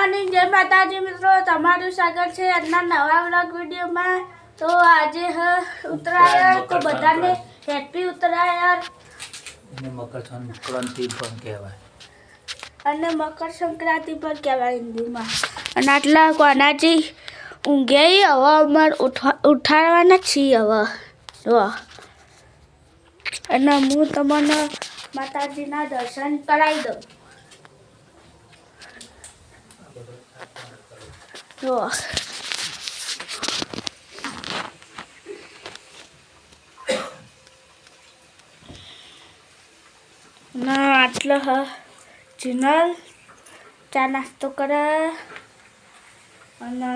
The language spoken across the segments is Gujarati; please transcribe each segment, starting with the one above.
મોર્નિંગ જય માતાજી મિત્રો. તમારું સ્વાગત છે આજના નવા વ્લોગ વિડીયોમાં. તો આજે હ ઉત્તરાયણ. તો બધાને હેપી ઉત્તરાયણ. અને મકર સંક્રાંતિ પણ કહેવાય. અને મકર સંક્રાંતિ પણ કહેવાય હિન્દીમાં. અને આટલા કોનાજી ઊંઘે હવે અમાર ઉઠાડવાના છીએ હવે. જો. અને હું તમને માતાજીના દર્શન કરાવી દઉં. જો ના આટલો હ ચિનલ ચા નાસ્તો કરે અને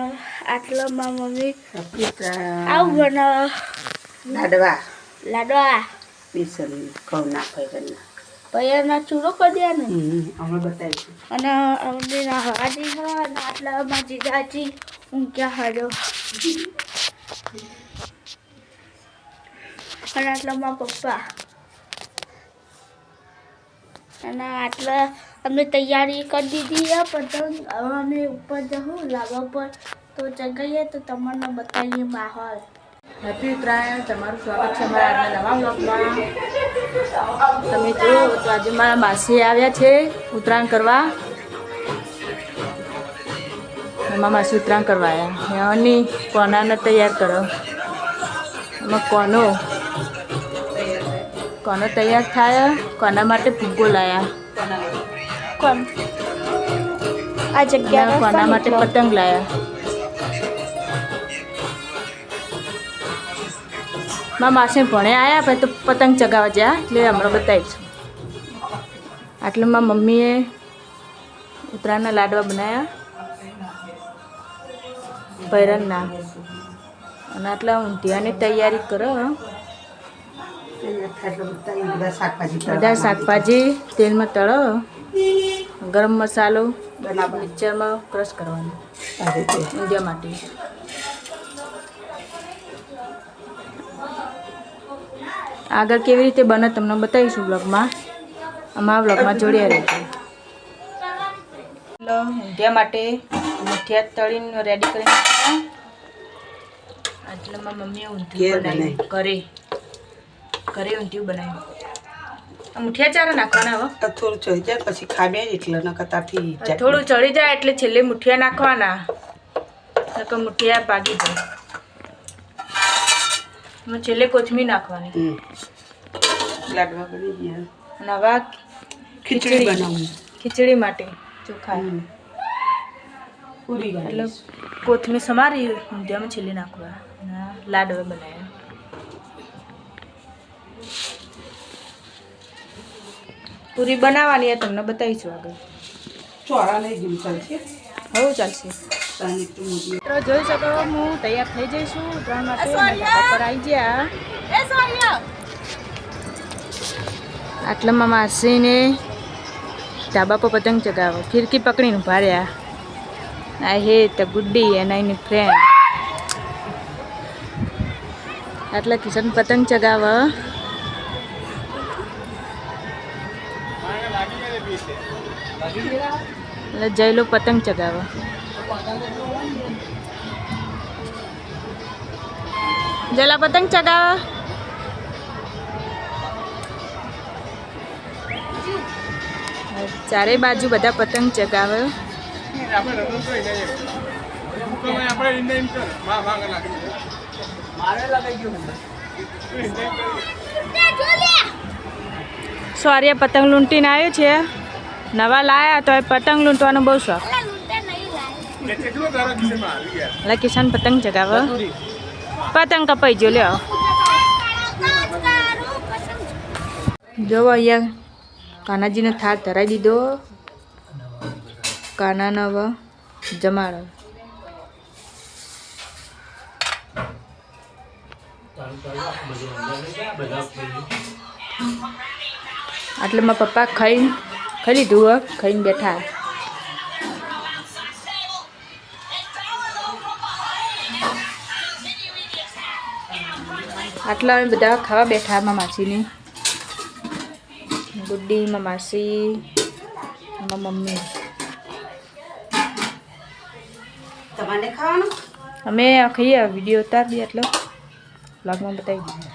આટલો માં મમ્મી આવું બનાવ લાડવા લાડવા બેસન ઘઉં કરીને પૈયાના ચૂરો કરી દે ને અમે બતાવીશું. અને અમને હાજી હ આટલા મારી જીજાજી ક્યાં હાજો અને આટલા મારા પપ્પા. અને આટલા અમે તૈયારી કરી દીધી છે પતંગ. હવે અમે ઉપર જવું લાવવા પર તો જગાઈએ તો તમને બતાવીએ માહોલ. હેપી ઉત્તરાયણ તમારું સ્વાગત છે અમારા આજના નવા બ્લોગમાં તમે જુઓ તો આજે મારા માસી આવ્યા છે ઉત્તરાયણ કરવા. એમાં માસી ઉત્તરાયણ કરવા આવ્યા. એની કોનાને તૈયાર કરો. એમાં કોનો? કોનો તૈયાર થાય? કોના માટે ભૂગો લાયા? કોણ? આ જગ્યા કોના માટે પતંગ લાયા? મારા માસી ભણે આવ્યા પછી તો પતંગ ચગાવવા જ્યાં. એટલે હમણાં બતાવીશું આટલું મારા મમ્મીએ ઉત્તરાયણના લાડવા બનાવ્યા ભૈરનના અને આટલા ઊંધિયાની તૈયારી કરો. બધા શાકભાજી તેલમાં તળો. ગરમ મસાલો મિક્સરમાં ક્રશ કરવાનો. ઊંધિયા માટે. આગળ કેવી રીતે બને તમને બતાવીશું બ્લોગમાં અમારા બ્લોગમાં જોડ્યા રહેજો. એટલે ઊંધિયા માટે મુઠિયા તળીને રેડી કરી નાખ્યા આજલામાં મમ્મીએ ઊંધિયું બનાવ્યું. ઘરે. ઘરે ઊંધિયું બનાવ્યું. મુઠિયા ચારે નાખવાના હવે થોડું ચડી જાય પછી ખાબે એટલે નકર થોડું ચડી જાય એટલે છેલ્લે મુઠિયા નાખવાના. નકર મુઠિયા ભાગી જાય. છેલ્લે કોથમીર નાખવાની. લાડવા કરી ગયા. નવા ખીચડી બનાવવાની. ખીચડી માટે ચોખા પૂરી એટલે એટલે કોથમીર સમારી ઊંધિયામાં છેલ્લે નાખવા અને લાડવા બનાવ્યા. પૂરી બનાવવાની તમને બતાવીશું આગળ. ચોરા લઈ ગયું ચાલશે? હવે ચાલશે. મિત્રો જોઈ શકો હું તૈયાર થઈ જઈશું ત્રણ માટે ધાબા પર આવી ગયા. આટલામાં માસીને ધાબા પર પતંગ ચગાવો. ફિરકી પકડીને ઊભા રહ્યા. આ હે તો ગુડ્ડી અને એની ફ્રેન્ડ આટલા કિશન પતંગ ચગાવે. એટલે જયલો પતંગ ચગાવે. જલા પતંગ ચગાવે. ચારે બાજુ બધા પતંગ ચગાવે. સોરિયા પતંગ લૂંટીને આવ્યો છે. નવા લાયા તો પતંગ લૂંટવાનો બહુ શોખ. એટલે કિશન પતંગ ચગાવે. પતંગ કપાઈ ગયો, લ્યો. જોવો અહીંયા કાનાજીનો થાળ ધરાવી દીધો. કાનાનો હવે જમાડો. આટલે મારા પપ્પા ખાઈને ખાઈ લીધું ખાઈને બેઠા. આટલા અમે બધા ખાવા બેઠા માસીની. ગુડ્ડી માસી મમ્મી. તમારે ખાવાનું? અમે ખાઈએ વીડિયો ઉતાર દઈએ એટલે બ્લોગમાં બતાવી દઈએ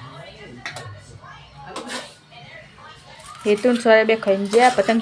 હેતુ સવારે સોરે બે ખાઈને જ્યાં પતંગ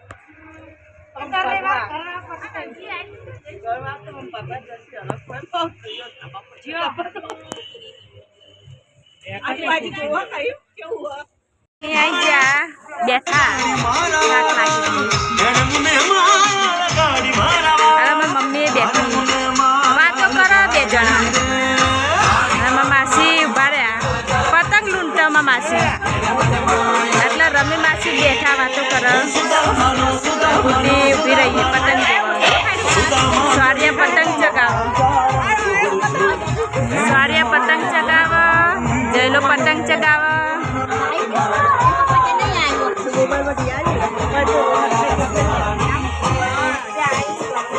બેઠા મમ્મી બેઠી. વાતો કરો બે જણા. માસી ઊભા રહ્યા. પતંગ લૂંટો મારી માસી. એટલે રમી માસી બેઠા વાતો કરો. ને ઊભી રહીએ પતંગ જોવા સ્વારિયા પતંગ ચગાવો સ્વારિયા પતંગ ચગાવો જયલો પતંગ ચગાવો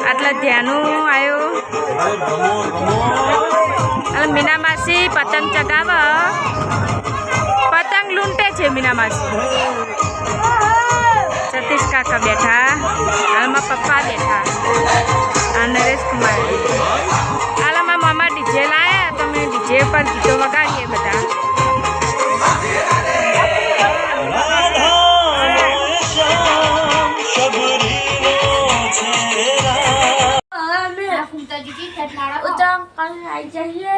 આટલા ધ્યાનું આવ્યો મીના માસી, પતંગ ચગાવ પતંગ લૂંટે છે મીના માસી. સતીશ કાકા બેઠા હાલમાં પપ્પા બેઠા આ નરેશ કુમાર હાલમાં મામા ડીજે લાયા તો અમે ડીજે પર ગીતો વગાડીએ બધા હવે અમે ઉત્તરાયણ કરીને આવી જઈએ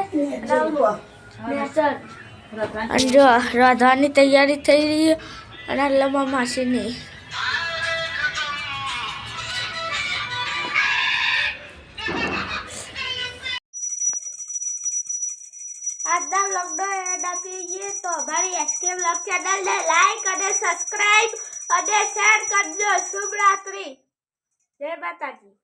અને જો રાધાની તૈયારી થઈ રહી છે અને આટલામાં માસીની આપીએ તો અમારી એસકે બ્લોગ ચેનલને લાઈક અને સબસ્ક્રાઈબ અને શેર કરજો. શુભ રાત્રિ જય માતાજી.